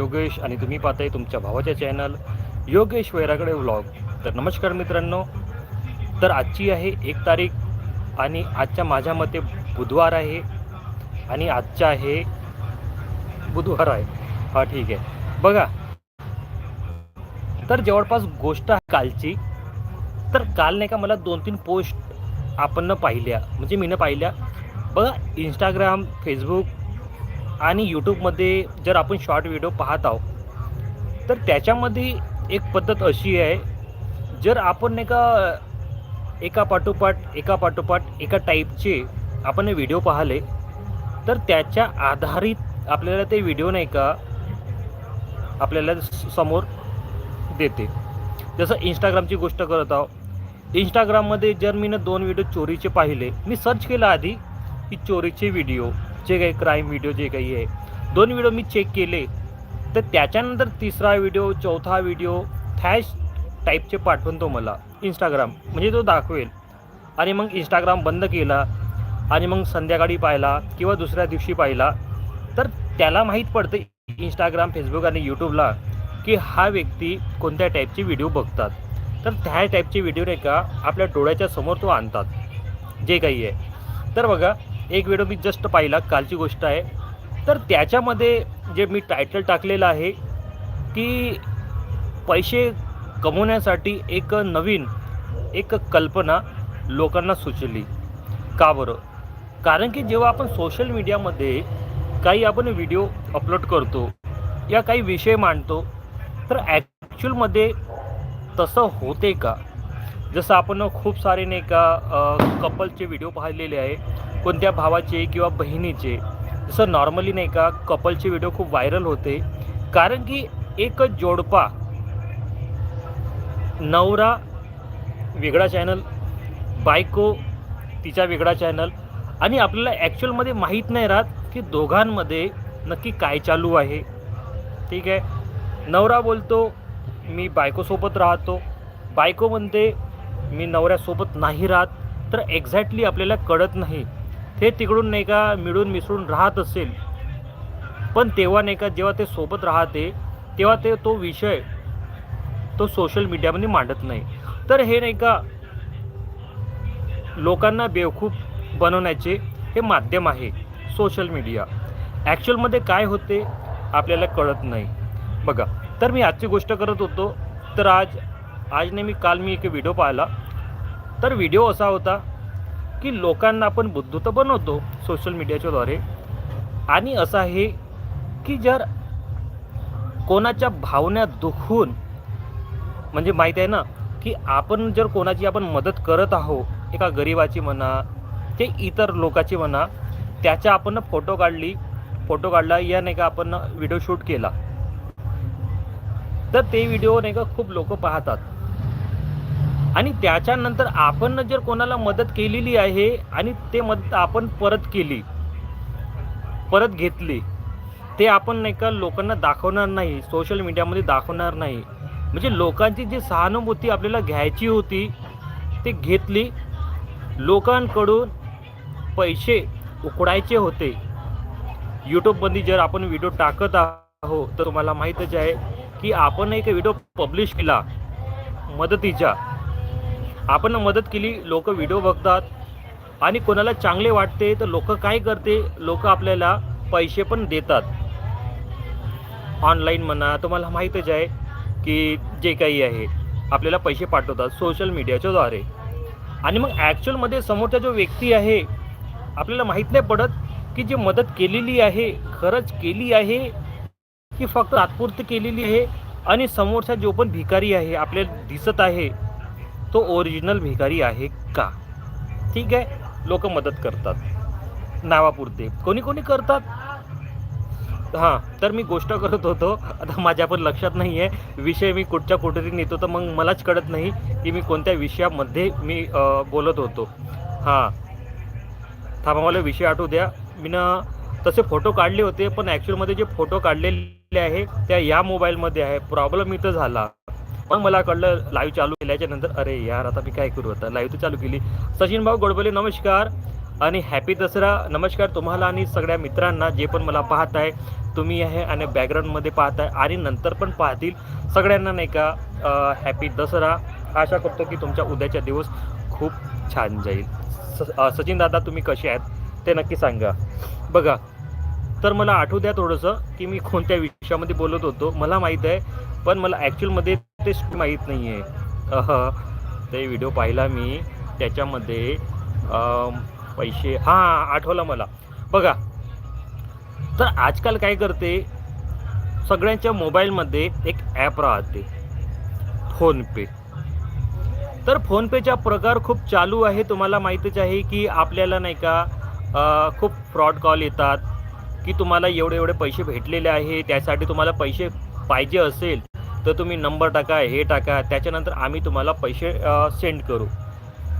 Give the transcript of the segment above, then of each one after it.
योगेश आणि तुम्ही पाहताय तुमच्या भावाच्या चॅनल योगेश वैरागडे व्लॉग तर नमस्कार मित्रांनो. तर आजची आहे एक तारीख आणि आजच्या माझ्या मते बुधवार आहे आणि आजच्या आहे बुधवार आहे. हा ठीक आहे. बघा. तर जवळपास गोष्ट आहे कालची. तर काल नाही का मला दोन तीन पोस्ट आपण पाहिल्या. म्हणजे मी पाहिल्या. बघा इंस्टाग्राम फेसबुक आणि यूट्यूबमध्ये जर आपण शॉर्ट व्हिडिओ पाहत आहोत तर त्याच्यामध्ये एक पद्धत अशी आहे जर आपण नाही का एका पाठोपाठ एका पाठोपाठ एका टाईपचे आपण व्हिडिओ पाहिले तर त्याच्या आधारित आपल्याला ते व्हिडिओ नाही का आपल्याला स- समोर देते. जसं इंस्टाग्रामची गोष्ट करत आहो इंस्टाग्राममध्ये जर मी ना दोन व्हिडिओ चोरीचे पाहिले मी सर्च केलं आधी की चोरीचे व्हिडिओ जे काही क्राईम व्हिडिओ जे काही आहे दोन व्हिडिओ मी चेक केले. तर त्याच्यानंतर तिसरा व्हिडिओ चौथा व्हिडिओ थॅश टाईपचे पाठवून तो मला इंस्टाग्राम म्हणजे तो दाखवेल. आणि मग इंस्टाग्राम बंद केला. आणि मग संध्याकाळी पाहिला किंवा दुसऱ्या दिवशी पाहिला. तर त्याला माहीत पडतं इंस्टाग्राम फेसबुक आणि यूट्यूबला की हा व्यक्ती कोणत्या टाईपचे व्हिडिओ बघतात. तर त्या टाईपचे व्हिडिओ नाही का आपल्या डोळ्याच्या समोर तो आणतात. जे काही आहे. तर बघा एक व्हिडिओ मी जस्ट पाहिला कालची गोष्ट आहे. तर त्याच्यामध्ये जे मी टायटल टाकलेलं आहे की पैसे कमवण्यासाठी एक नवीन एक कल्पना लोकांना सुचली. का बरं? कारण की जेव्हा आपण सोशल मीडियामध्ये काही आपण व्हिडिओ अपलोड करतो या काही विषय मांडतो तर ॲक्च्युअलमध्ये तसं होते का? जसं आपण खूप सारे नाही का कपलचे व्हिडिओ पाहिलेले आहे कोणत्या भावाचे किंवा बहिणीचे. जसं नॉर्मली नाही का कपलचे व्हिडिओ खूप व्हायरल होते. कारण की एक जोडपा नवरा वेगळा चॅनल बायको तिचा वेगळा चॅनल आणि आपल्याला ॲक्च्युअलमध्ये माहीत नाही राहत की दोघांमध्ये नक्की काय चालू आहे. ठीक आहे? नवरा बोलतो मी बायकोसोबत राहतो. बायको म्हणते मी नवऱ्यासोबत नाही राहत. तर एक्झॅक्टली आपल्याला कळत नाही. हे तिकडून नाही का मिळून मिसळून राहत असेल. पण तेव्हा नाही का जेव्हा ते सोबत राहते तेव्हा ते तो विषय तो सोशल मीडियामध्ये मांडत नाही. तर हे नाही का लोकांना बेवकूफ बनवण्याचे हे माध्यम आहे सोशल मीडिया ॲक्च्युअलमध्ये काय होते आपल्याला कळत नाही. बघा तर मी आजची गोष्ट करत होतो. तर आज आज नाही मी काल मी एक व्हिडिओ पाहिला. तर व्हिडिओ असा होता की लोकांना आपण बुद्धू तर बनवतो सोशल मीडियाच्याद्वारे आणि असं आहे की जर कोणाच्या भावना दुखून म्हणजे माहीत आहे ना की आपण जर कोणाची आपण मदत करत आहोत एका गरिबाची म्हणा ते इतर लोकाची म्हणा त्याच्या आपण फोटो काढली फोटो काढला या नाही का आपण व्हिडिओ शूट केला. तर ते व्हिडिओ नाही का खूप लोक पाहतात. आणि त्याच्यानंतर आपण जर कोणाला मदत केलेली आहे आणि ते मदत आपण परत केली परत घेतली ते आपण नाही का लोकांना दाखवणार नाही सोशल मीडियामध्ये दाखवणार नाही. म्हणजे लोकांची जी सहानुभूती आपल्याला घ्यायची होती ते घेतली. लोकांकडून पैसे उकडायचे होते. यूट्यूबमध्ये जर आपण व्हिडिओ टाकत आहो तर तुम्हाला माहीतच आहे की आपण एक व्हिडिओ पब्लिश केला मदतीच्या आपण मदत केली लोक व्हिडिओ बघतात आणि कोणाला चांगले वाटते तर लोक काय करते लोक आपल्याला पैसे पण देतात. ऑनलाईन म्हणा तुम्हाला माहीतच आहे की जे काही आहे आपल्याला पैसे पाठवतात सोशल मीडियाच्याद्वारे आणि मग ॲक्च्युअलमध्ये समोरचा जो व्यक्ती आहे आपल्याला माहीत नाही पडत की जी मदत केलेली आहे खरंच केली आहे की फक्त तात्पुरती केलेली आहे? आणि समोरचा जो पण भिकारी आहे आपल्याला दिसत आहे तो ओरिजिनल भिकारी आहे का? ठीक आहे? लोक मदत करतात. नावापुरते. कोणी कोणी करतात? हां तर मी गोष्ट करत होतो. आता माझ्या पण लक्षात नाही आहे विषय मी कुठच्या कुठेतरी नेतो तर मग मलाच कळत नाही की मी कोणत्या विषयामध्ये मी बोलत होतो. हां. थांबा मला विषय आठवू द्या. मी ना तसे फोटो काढले होते पण ॲक्च्युअलमध्ये जे फोटो काढलेले आहे त्या या मोबाईलमध्ये आहे. प्रॉब्लेम इथं झाला. मग मला कळलं लाईव्ह चालू केल्याच्यानंतर अरे यार आता मी काय करू? आता लाईव्ह तर चालू केली. सचिन भाऊ गोडबोले नमस्कार. आणि हॅपी दसरा. नमस्कार तुम्हाला आणि सगळ्या मित्रांना जे पण मला पाहत आहे. तुम्ही आहे आणि बॅकग्राऊंडमध्ये पाहत आहे. आणि नंतर पण पाहतील. सगळ्यांना नाही का हॅपी दसरा. आशा करतो की तुमच्या उद्याचा दिवस खूप छान जाईल. स सचिन दादा तुम्ही कसे आहेत? ते नक्की सांगा. बघा तर मला आठवू द्या थोडंसं की मी कोणत्या विषयामध्ये बोलत होतो. मला माहीत आहे पण मला ॲक्च्युअलमध्ये ते माहीत नाही आहे ते व्हिडिओ पाहिला मी. त्याच्यामध्ये पैसे हां आठवला मला. बघा तर आजकाल काय करते? सगळ्यांच्या मोबाईलमध्ये एक ॲप राहते. फोनपे. तर फोनपेचा प्रकार खूप चालू आहे. तुम्हाला माहितीच आहे की आपल्याला नाही का खूप फ्रॉड कॉल येतात की तुम्हाला एवढे एवढे पैसे भेटलेले आहे त्यासाठी तुम्हाला पैसे पाहिजे असेल तर तुम्ही नंबर टाका हे टाका त्याच्यानंतर आम्ही तुम्हाला पैसे सेंड करू.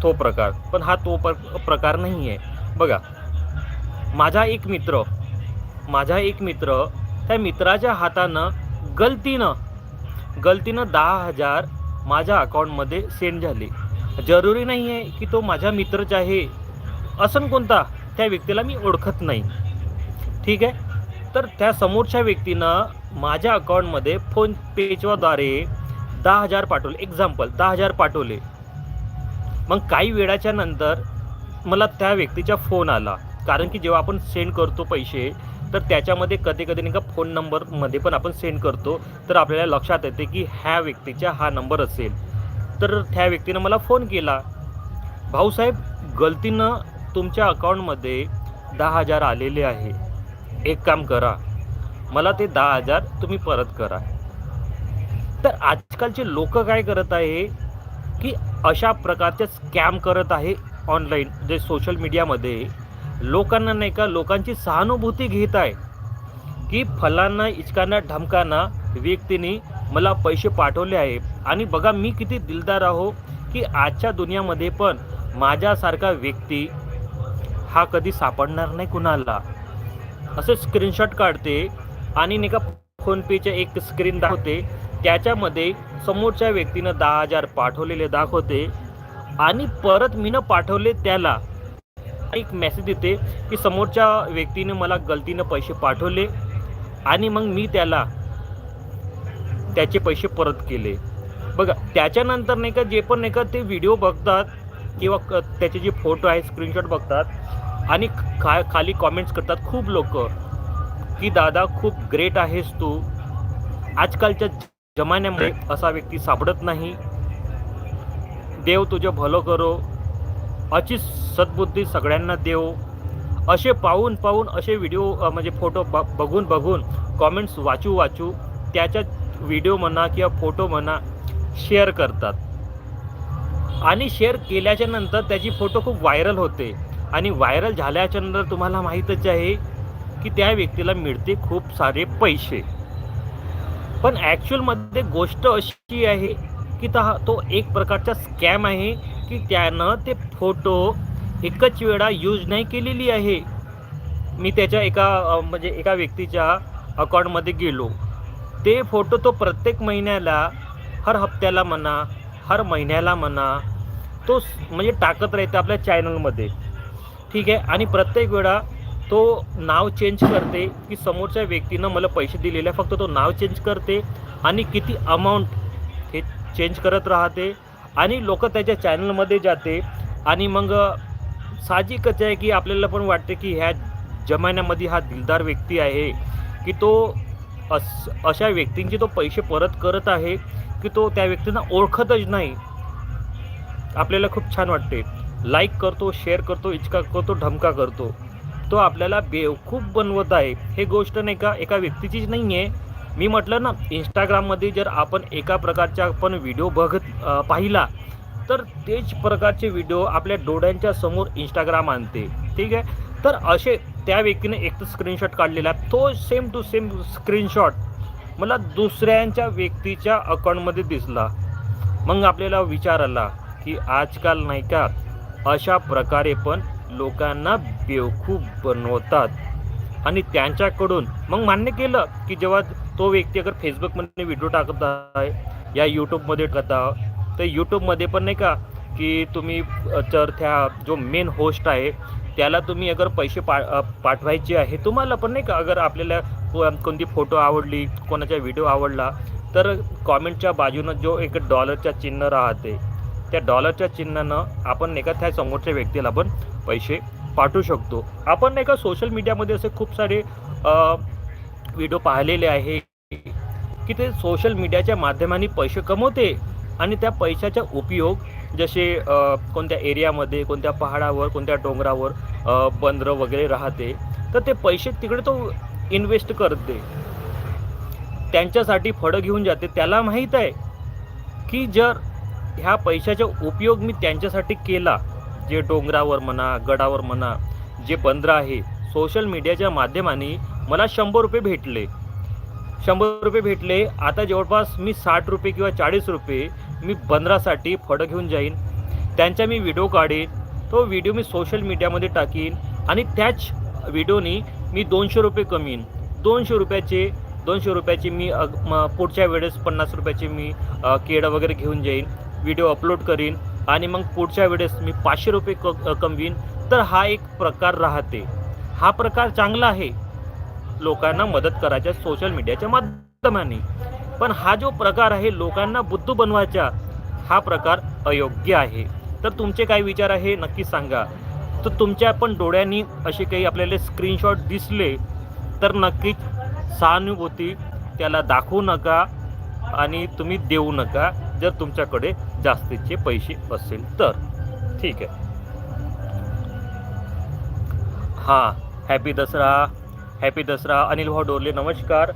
तो प्रकार. पण हा तो प्र प्रकार नाही आहे. बघा माझा एक मित्र माझा एक मित्र त्या मित्राच्या हातानं गलतीनं गलतीनं दहा हजार माझ्या अकाउंटमध्ये सेंड झाले. जरुरी नाही आहे की तो माझ्या मित्रच आहे. असं कोणता त्या व्यक्तीला मी ओळखत नाही. ठीक आहे? तर त्या समोरच्या व्यक्तीनं माझ्या अकाउंटमध्ये फोन पेच्याद्वारे दहा हजार पाठवले. एक्झाम्पल दहा हजार पाठवले. मग काही वेळाच्या नंतर मला त्या व्यक्तीचा फोन आला. कारण की जेव्हा आपण सेंड करतो पैसे तर त्याच्यामध्ये कधी कधी नाही का फोन नंबरमध्ये पण आपण सेंड करतो. तर आपल्याला लक्षात येते की ह्या व्यक्तीचा हा नंबर असेल. तर त्या व्यक्तीनं मला फोन केला. भाऊसाहेब गलतीनं तुमच्या अकाउंटमध्ये दहा हजार आलेले आहे. एक काम करा. मला ते दहा हजार तुम्ही परत करा. तर आजकालचे लोक काय करत आहे की अशा प्रकारचे स्कॅम करत आहे ऑनलाईन जे सोशल मीडियामध्ये. लोकांना नाही का लोकांची सहानुभूती घेत आहे की फलांना इचकांना ढमकांना व्यक्तीने मला पैसे पाठवले आहे. आणि बघा मी किती दिलदार आहो की आजच्या दुनियामध्ये पण माझ्यासारखा व्यक्ती हा कधी सापडणार नाही कुणाला. असं स्क्रीनशॉट काढते आणि नाही का फोनपेचे एक स्क्रीन दाखवते. त्याच्यामध्ये समोरच्या व्यक्तीनं दहा हजार पाठवलेले दाखवते. आणि परत मी न पाठवले त्याला. एक मेसेज देते की समोरच्या व्यक्तीने मला गलतीनं पैसे पाठवले आणि मग मी त्याला त्याचे पैसे परत केले. बघा त्याच्यानंतर नाही का जे पण नाही का ते व्हिडिओ बघतात किंवा क- त्याचे जे फोटो आहे स्क्रीनशॉट बघतात आणि खा खाली कॉमेंट्स करतात खूप लोक की दादा खूप ग्रेट आहेस तू. आजकालच्या जमान्यामध्ये असा व्यक्ती सापडत नाही. देव तुझं भलं करो. अशी सद्बुद्धी सगळ्यांना देव. असे पाहून पाहून असे व्हिडिओ म्हणजे फोटो ब बघून बघून कॉमेंट्स वाचू वाचू त्याच्या व्हिडिओ म्हणा किंवा फोटो म्हणा शेअर करतात. आणि शेअर केल्याच्यानंतर त्याची फोटो खूप व्हायरल होते. आणि व्हायरल झाल्याच्यानंतर तुम्हाला माहीतच आहे की त्या व्यक्तीला मिळते खूप सारे पैसे. पण ॲक्च्युअलमध्ये गोष्ट अशी आहे की ता तो एक प्रकारचा स्कॅम आहे की त्यानं ते फोटो एकच वेळा यूज नाही केलेली आहे. मी त्याच्या एका म्हणजे एका व्यक्तीच्या अकाउंटमध्ये गेलो. ते फोटो तो प्रत्येक महिन्याला हर हप्त्याला म्हणा हर महिन्याला म्हणा तो म्हणजे टाकत राहते आपल्या चॅनलमध्ये ठीक आहे. आणि प्रत्येक वेळा तो नाव चेंज करते की समोरच्या व्यक्तीनं मला पैसे दिलेले आहे फक्त तो नाव चेंज करते आणि किती अमाऊंट हे चेंज करत राहते. आणि लोक त्याच्या चॅनलमध्ये जाते. आणि मग साहजिकच आहे की आपल्याला पण वाटते की ह्या जमान्यामध्ये हा दिलदार व्यक्ती आहे. की तो अस अशा व्यक्तींचे तो पैसे परत करत आहे की तो त्या व्यक्तींना ओळखतच नाही. आपल्याला खूप छान वाटते. लाईक करतो शेअर करतो इचका करतो ढमका करतो. तो आपल्याला बेवकूफ बनवत आहे. हे गोष्ट नाही का एका व्यक्तीचीच नाही आहे मी म्हटलं ना इंस्टाग्राममध्ये जर आपण एका प्रकारचा आपण व्हिडिओ बघत पाहिला तर तेच प्रकारचे व्हिडिओ आपल्या डोळ्यांच्या समोर इंस्टाग्राम आणते. ठीक आहे? तर असे त्या व्यक्तीने एक तर स्क्रीनशॉट काढलेला. तो सेम टू सेम स्क्रीनशॉट मला दुसऱ्यांच्या व्यक्तीच्या अकाउंटमध्ये दिसला. मग आपल्याला विचार आला की आजकाल नाही का अशा प्रकारे पण लोकांना बेवकूफ बनवतात. आणि त्यांच्याकडून मग मान्य केलं की जेव्हा तो व्यक्ती अगर फेसबुकमध्ये व्हिडिओ टाकत आहे या यूट्यूबमध्ये टाकत तर यूट्यूबमध्ये पण नाही का की तुम्ही अ, तर त्या जो मेन होस्ट आहे त्याला तुम्ही अगर पैसे पा पाठवायचे आहे तुम्हाला पण नाही का अगर आपल्याला को- कोणती फोटो आवडली कोणाचा व्हिडिओ आवडला तर कॉमेंटच्या बाजूनं जो एक डॉलरचा चिन्ह राहते. त्या डॉलरच्या चिन्हानं आपण नाही का त्या समोरच्या व्यक्तीला आपण पैसे पाठवू शकतो. आपण नाही का सोशल मीडियामध्ये असे खूप सारे व्हिडिओ पाहिलेले आहे की ते सोशल मीडियाच्या माध्यमाने पैसे कमवते आणि त्या पैशाचा उपयोग जसे कोणत्या एरियामध्ये कोणत्या पहाडावर कोणत्या डोंगरावर बंदरं वगैरे राहते तर ते पैसे तिकडे तो इन्व्हेस्ट करते. त्यांच्यासाठी फळं घेऊन जाते. त्याला माहीत आहे की जर ह्या पैशाचा उपयोग मी त्यांच्यासाठी केला. जे डोंगरावर म्हणा गडावर म्हणा जे बंदरं आहे सोशल मीडियाच्या माध्यमाने मला शंभर रुपये भेटले. शंभर रुपये भेटले. आता जवळपास मी साठ रुपये किंवा चाळीस रुपये मी बंदरासाठी फळं घेऊन जाईन. त्यांचा मी व्हिडिओ काढेन. तो व्हिडिओ मी सोशल मीडियामध्ये टाकीन आणि त्याच व्हिडिओनी मी दोनशे रुपये कमीन. दोनशे रुपयाचे दोनशे रुपयाचे मी अग पुढच्या वेळेस पन्नास रुपयाचे मी केळं वगैरे घेऊन जाईन. व्हिडिओ अपलोड करीन आणि मग पुढच्या वेळेस मी पाचशे रुपये क कमवीन तर हा एक प्रकार राहते. हा प्रकार चांगला आहे. लोकांना मदत करायच्या सोशल मीडियाच्या माध्यमाने. पण हा जो प्रकार आहे लोकांना बुद्धू बनवायचा हा प्रकार अयोग्य आहे. तर तुमचे काय विचार आहे नक्की सांगा. तर तुमच्या पण डोळ्यांनी असे काही आपल्याला स्क्रीनशॉट दिसले तर नक्कीच सहानुभूती त्याला दाखवू नका आणि तुम्ही देऊ नका. जर तुमच्याकडे जास्तीचे पैसे असेल तर. ठीक आहे. हां हॅपी दसरा. हॅपी दसरा. अनिल भाऊ डोरले नमस्कार.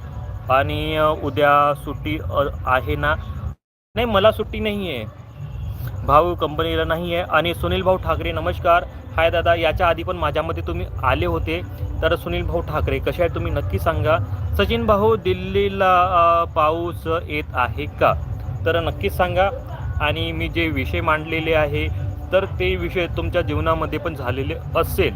आणि उद्या सुट्टी आहे ना? नाही मला सुट्टी नाही आहे. भाऊ कंपनीला नाही आहे. आणि सुनील भाऊ ठाकरे नमस्कार. हाय दादा याच्या आधी पण माझ्यामध्ये तुम्ही आले होते. तर सुनील भाऊ ठाकरे कसे आहे तुम्ही नक्की सांगा. सचिन भाऊ दिल्लीला पाऊस येत आहे का? तर नक्कीच सांगा. आणि मी जे विषय मांडलेले आहे तर ते विषय तुमच्या जीवनामध्ये पण झालेले असेल.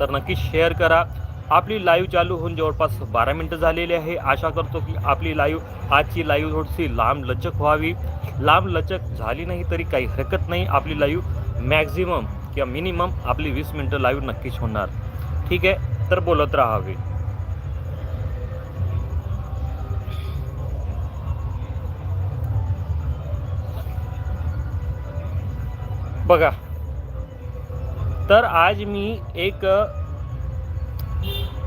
तर नक्कीच शेअर करा. आपली लाईव्ह चालू होऊन जवळपास बारा मिनटं झालेली आहे. आशा करतो की आपली लाईव्ह आजची लाईव्ह थोडीशी लांब लचक व्हावी. लांब लचक झाली नाही तरी काही हरकत नाही. आपली लाईव्ह मॅक्झिमम किंवा मिनिमम आपली वीस मिनटं लाईव्ह नक्कीच होणार. ठीक आहे? तर बोलत राहावे. बघा. तर आज मी एक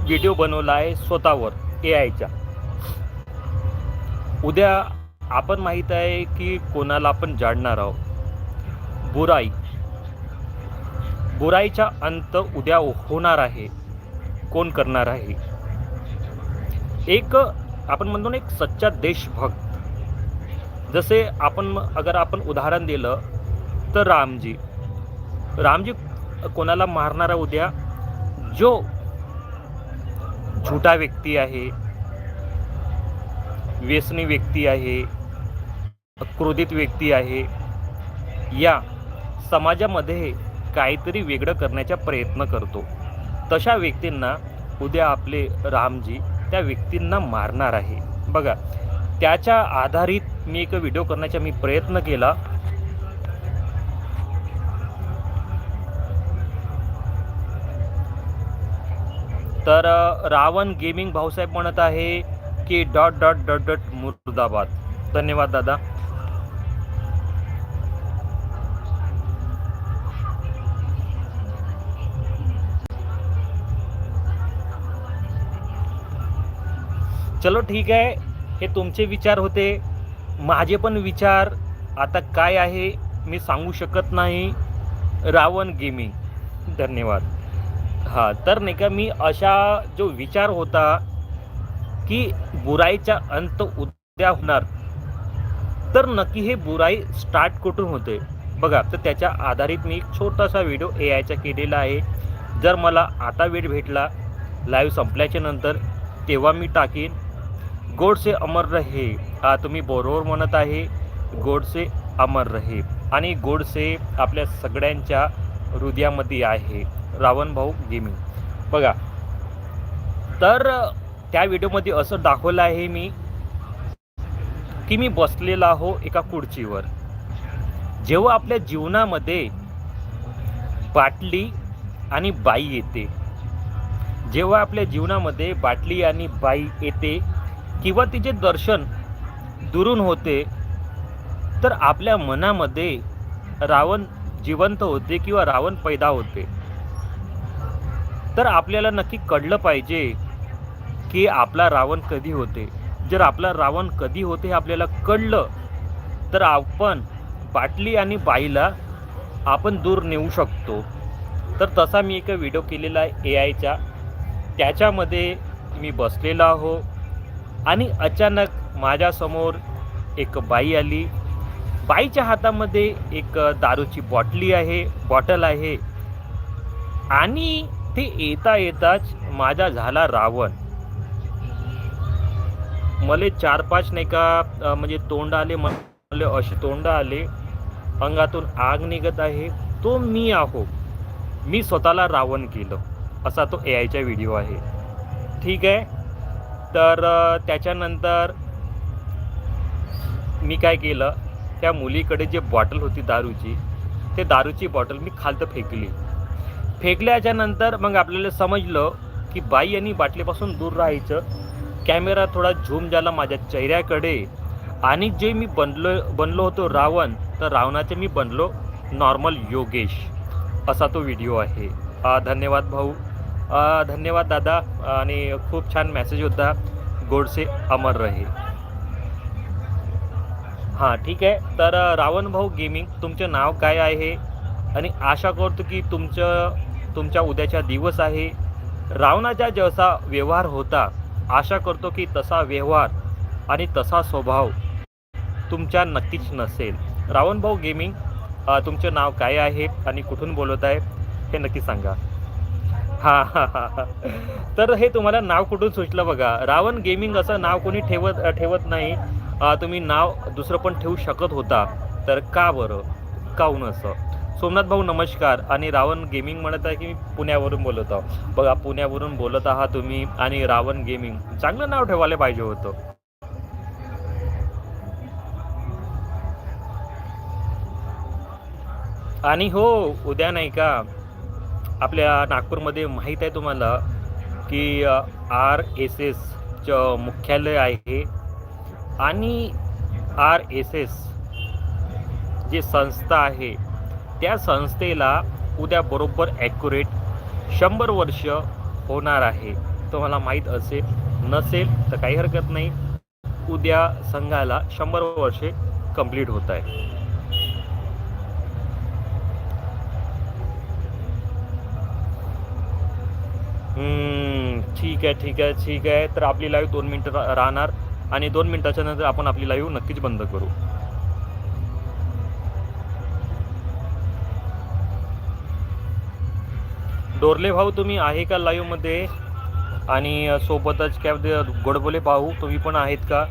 व्हिडिओ बनवला आहे स्वतःवर ए आयच्या उद्या आपण माहीत आहे की कोणाला आपण जाणणार आहोत? बुराई. बुराईचा अंत उद्या होणार आहे. कोण करणार आहे? एक आपण म्हणतो ना एक सच्चा देशभक्त. जसे आपण अगर आपण उदाहरण दिलं तर रामजी. रामजी कोणाला मारणारा उद्या? जो झुटा व्यक्ती आहे व्यसनी व्यक्ती आहे क्रोधित व्यक्ती आहे या समाजामध्ये काहीतरी वेगळं करण्याचा प्रयत्न करतो. तशा व्यक्तींना उद्या आपले रामजी त्या व्यक्तींना मारणार आहे. बघा त्याच्या आधारित मी एक व्हिडिओ करण्याचा मी प्रयत्न केला. तर रावण गेमिंग भाऊसाहेब म्हणत आहे की डॉट डॉट डॉट डॉट मुर्दाबाद. धन्यवाद दादा. चलो ठीक आहे. हे तुमचे विचार होते. माझे पण विचार. आता काय आहे मी सांगू शकत नाही. रावण गेमिंग धन्यवाद. हां तर नाही का मी अशा जो विचार होता की बुराईचा अंत उद्या होणार तर नक्की हे बुराई स्टार्ट कुठून होते? बघा तर त्याच्या आधारित मी एक छोटासा व्हिडिओ ए आयचा केलेला आहे. जर मला आता वेळ भेटला लाईव्ह संपल्याच्या नंतर तेव्हा मी टाकेन. गोडसे अमर रहे हा तुम्ही बरोबर म्हणत आहे. गोडसे अमर रहे. आणि गोडसे आपल्या सगळ्यांच्या हृदयामध्ये आहे. रावण भाऊ गेमिंग. बघा तर त्या व्हिडिओमध्ये असं दाखवलं आहे मी की मी बसलेला आहो एका खुर्चीवर. जेव्हा आपल्या जीवनामध्ये बाटली आणि बाई येते जेव्हा आपल्या जीवनामध्ये बाटली आणि बाई येते किंवा तिचे दर्शन दुरून होते तर आपल्या मनामध्ये रावण जिवंत होते किंवा रावण पैदा होते. तर आपल्याला नक्की कळलं पाहिजे की आपला रावण कधी होते. जर आपला रावण कधी होते हे आपल्याला कळलं तर आपण बाटली आणि बाईला आपण दूर नेऊ शकतो. तर तसा मी एक व्हिडिओ केलेला आहे ए आयचा त्याच्यामध्ये मी बसलेला आहो आणि अचानक माझ्यासमोर एक बाई आली. बाईच्या हातामध्ये एक दारूची बॉटली आहे बॉटल आहे आणि ते येता येताच माझा झाला रावण. मले चार पाच नाही का म्हणजे तोंड आले मला असे तोंड आले. अंगातून आग निघत आहे. तो मी आहो. मी स्वतःला रावण केलं. असा तो ए आयचा व्हिडिओ आहे. ठीक आहे? तर त्याच्यानंतर मी काय केलं? त्या मुलीकडे जे बॉटल होती दारूची ते दारूची बॉटल मी खालतं फेकली. फेकल्याच्या नंतर मग आपल्याला समजलं की बाई आणि बाटलीपासून दूर राहायचं. कॅमेरा थोडा झूम झाला माझ्या चेहऱ्याकडे. आणि जे मी बनलो बनलो होतो रावण तर रावणाचे मी बनलो नॉर्मल योगेश. असा तो व्हिडिओ आहे. धन्यवाद भाऊ. धन्यवाद दादा. आणि खूप छान मेसेज होता. गोडसे अमर रहे. हां ठीक आहे. तर रावण भाऊ गेमिंग तुमचं नाव काय आहे? आणि आशा करतो की तुमचं तुमच्या उद्याचा दिवस आहे. रावणाचा जसा व्यवहार होता आशा करतो की तसा व्यवहार आणि तसा स्वभाव तुमच्या नक्कीच नसेल. रावण भाऊ गेमिंग तुमचं नाव काय आहे आणि कुठून बोलत आहे हे नक्की सांगा. हां हां हां हां. तर हे तुम्हाला नाव कुठून सुचलं बघा. रावण गेमिंग असं नाव कोणी ठेवत ठेवत नाही. तुम्ही नाव दुसरं पण ठेवू शकत होता. तर का बरं? काहून असं? सोमनाथ भाऊ नमस्कार. आणि रावण गेमिंग म्हणत आहे की मी पुण्यावरून बोलत आहो. बघा पुण्यावरून बोलत आहात तुम्ही आणि रावण गेमिंग चांगलं नाव ठेवायला पाहिजे होतं. आणि हो उद्या नाही का आपल्या नागपूरमध्ये माहीत आहे तुम्हाला की आर एस एसचं मुख्यालय आहे. आणि आर एस एस जी संस्था आहे त्या संस्थेला उद्या बरोबर ॲक्युरेट शंभर वर्ष होणार आहे. तुम्हाला माहीत असेल नसेल तर काही हरकत नाही. उद्या संघाला शंभर वर्षे कंप्लीट होत आहे ठीक आहे ठीक आहे ठीक आहे. तर आपली लाईव्ह दोन मिनटं राहणार आणि दोन मिनटाच्या नंतर आपण आपली लाईव्ह नक्कीच बंद करू. डोरले भाऊ तुम्ही आहे का लाईव्हमध्ये आणि सोबतच काय गोडबोले भाऊ तुम्ही पण आहेत का?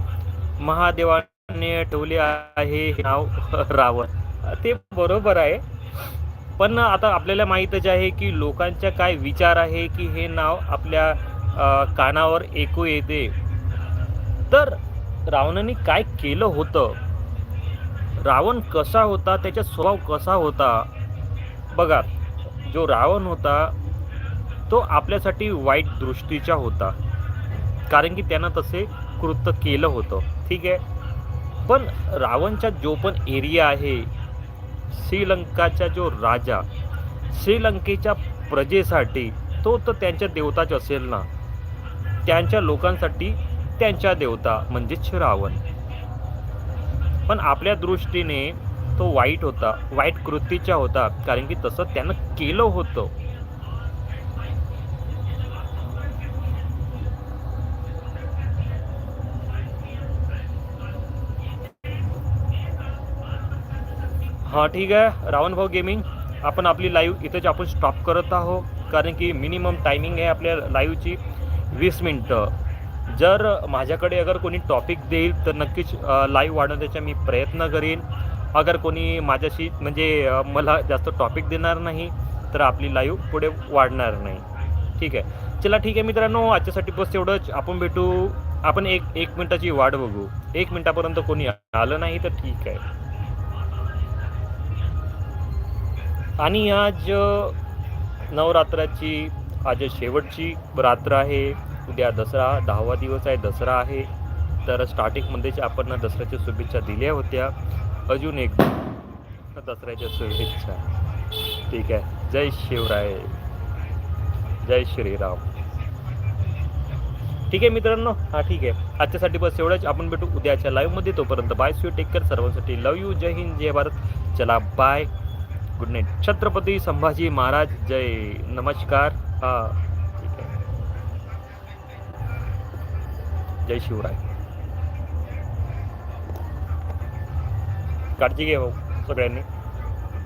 महादेवाने ठेवले आहे हे नाव रावण. ते बरोबर आहे. पण आता आपल्याला माहीतच आहे की लोकांचा काय विचार आहे की हे नाव आपल्या कानावर ऐकू येते. तर रावणाने काय केलं होतं? रावण कसा होता? त्याचा स्वभाव कसा होता? बघा जो रावण होता तो आपल्यासाठी वाईट दृष्टीचा होता. कारण की त्यानं तसे कृत्य केलं होतं. ठीक आहे? पण रावणचा जो पण एरिया आहे श्रीलंकाचा जो राजा श्रीलंकेच्या प्रजेसाठी तो तर त्यांच्या देवताच असेल ना? त्यांच्या लोकांसाठी त्यांच्या देवता म्हणजेच रावण. पण आपल्या दृष्टीने तो वाईट होता वाईट कृतीचा होता. कारण की तसं त्यानं केलं होतं. हां ठीक आहे. रावण भाऊ गेमिंग आपण आपली लाईव्ह इथेच आपण स्टॉप करत आहोत. कारण की मिनिमम टायमिंग आहे आपल्या लाईव्हची वीस मिनटं. जर माझ्याकडे अगर कोणी टॉपिक देईल तर नक्कीच लाईव्ह वाढवण्याचा मी प्रयत्न करीन. अगर कोणी माझ्याशी म्हणजे मला जास्त टॉपिक देणार नाही तर आपली लाईव्ह पुढे वाढणार नाही. ठीक आहे. चला ठीक आहे मित्रांनो. आजच्यासाठी बस एवढंच. आपण भेटू. आपण एक एक मिनटाची वाट बघू. एक मिनटापर्यंत कोणी आलं नाही तर ठीक आहे. आणि आज नवरात्राची आज शेवटची रात्र आहे. उद्या दसरा दहावा दिवस आहे दसरा आहे. तर स्टार्टिंगमध्येच आपण दसऱ्याच्या शुभेच्छा दिल्या होत्या. अजून एक दसऱ्याच्या शुभेच्छा. ठीक आहे. जय शिवराय. जय श्रीराम. ठीक आहे मित्रांनो? हा ठीक आहे. आजच्यासाठी बस एवढंच. आपण भेटू उद्याच्या लाईव्हमध्ये तोपर्यंत bye see you take care सर्वांसाठी लव यू जय हिंद जय भारत. चला bye good night. Chhatrapati Sambhaji Maharaj जय. नमस्कार. हा ठीक आहे. जय शिवराय. काळजी घे भाऊ सगळ्यांनी.